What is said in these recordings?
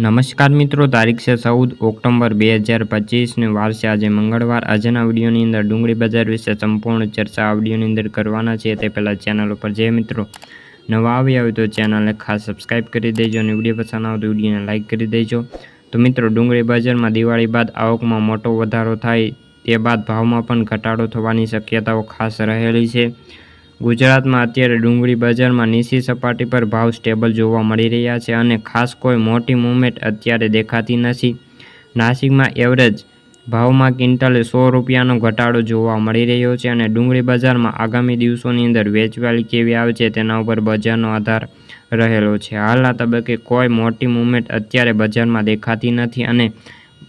નમસ્કાર મિત્રો, તારીખ છે ચૌદ ઓક્ટોબર બે હજાર પચીસને વાર છે આજે મંગળવાર. આજના વિડીયોની અંદર ડુંગળી બજાર વિશે સંપૂર્ણ ચર્ચા આ વિડીયોની અંદર કરવાના છે તે પહેલાં ચેનલ ઉપર જે મિત્રો. નવા આવ્યા હોય તો ચેનલને ખાસ સબસ્ક્રાઇબ કરી દેજો અને વીડિયો પસંદ આવે તો વિડીયોને લાઇક કરી દેજો. તો મિત્રો, ડુંગળી બજારમાં દિવાળી બાદ આવકમાં મોટો વધારો થાય તે બાદ ભાવમાં પણ ઘટાડો થવાની શક્યતાઓ ખાસ રહેલી છે. ગુજરાતમાં અત્યારે ડુંગળી બજારમાં નીચી સપાટી પર ભાવ સ્ટેબલ જોવા મળી રહ્યા છે અને ખાસ કોઈ મોટી મૂવમેન્ટ અત્યારે દેખાતી નથી. નાસિકમાં એવરેજ ભાવમાં ક્વિન્ટલે સો રૂપિયાનો ઘટાડો જોવા મળી રહ્યો છે અને ડુંગળી બજારમાં આગામી દિવસોની અંદર વેચવાલી કેવી આવે છે તેના ઉપર બજારનો આધાર રહેલો છે. હાલના તબક્કે કોઈ મોટી મૂવમેન્ટ અત્યારે બજારમાં દેખાતી નથી અને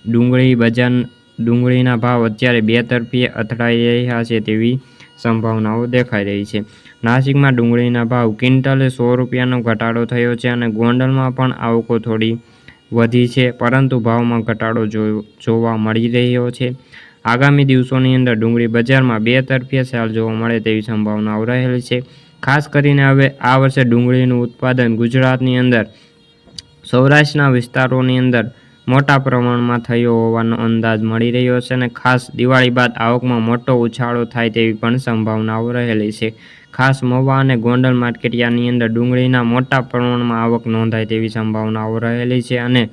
ડુંગળી બજાર ડુંગળીના ભાવ અત્યારે બે તરફી અથડાઈ રહ્યા છે તેવી સંભાવનાઓ દેખાઈ રહી છે. નાસિકમાં ડુંગળીના ભાવ ક્વિન્ટલે સો રૂપિયાનો ઘટાડો થયો છે અને ગોંડલમાં પણ આવકો થોડી વધી છે, પરંતુ ભાવમાં ઘટાડો જોવા મળી રહ્યો છે. આગામી દિવસોની અંદર ડુંગળી બજારમાં બે તરફીય ચાલ જોવા મળે તેવી સંભાવનાઓ રહેલી છે. ખાસ કરીને હવે આ વર્ષે ડુંગળીનું ઉત્પાદન ગુજરાતની અંદર સૌરાષ્ટ્રના વિસ્તારોની અંદર મોટા પ્રમાણમાં થયો હોવાનો અંદાજ મળી રહ્યો છે અને ખાસ દિવાળી બાદ આવકમાં મોટો ઉછાળો થાય તેવી પણ સંભાવનાઓ રહેલી છે. ખાસ મહુવા અને ગોંડલ માર્કેટિયાની અંદર ડુંગળીના મોટા પ્રમાણમાં આવક નોંધાય તેવી સંભાવનાઓ રહેલી છે અને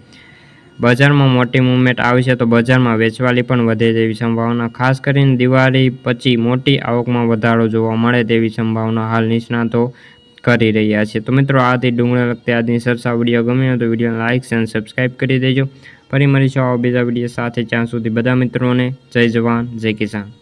બજારમાં મોટી મુવમેન્ટ આવશે તો બજારમાં વેચવાલી પણ વધે તેવી સંભાવના. ખાસ કરીને દિવાળી પછી મોટી આવકમાં વધારો જોવા મળે તેવી સંભાવના હાલ નિષ્ણાતો કરી રહ્યા છે. તો મિત્રો, આથી ડુંગળા લગતી આજની સરસા વીડિયો ગમ્યો તો વિડીયોને લાઇક અને સબસ્ક્રાઈબ કરી દેજો. ફરી મળીશું આવા બીજા વીડિયો સાથે. જ્યાં સુધી બધા મિત્રોને જય જવાન, જય કિસાન.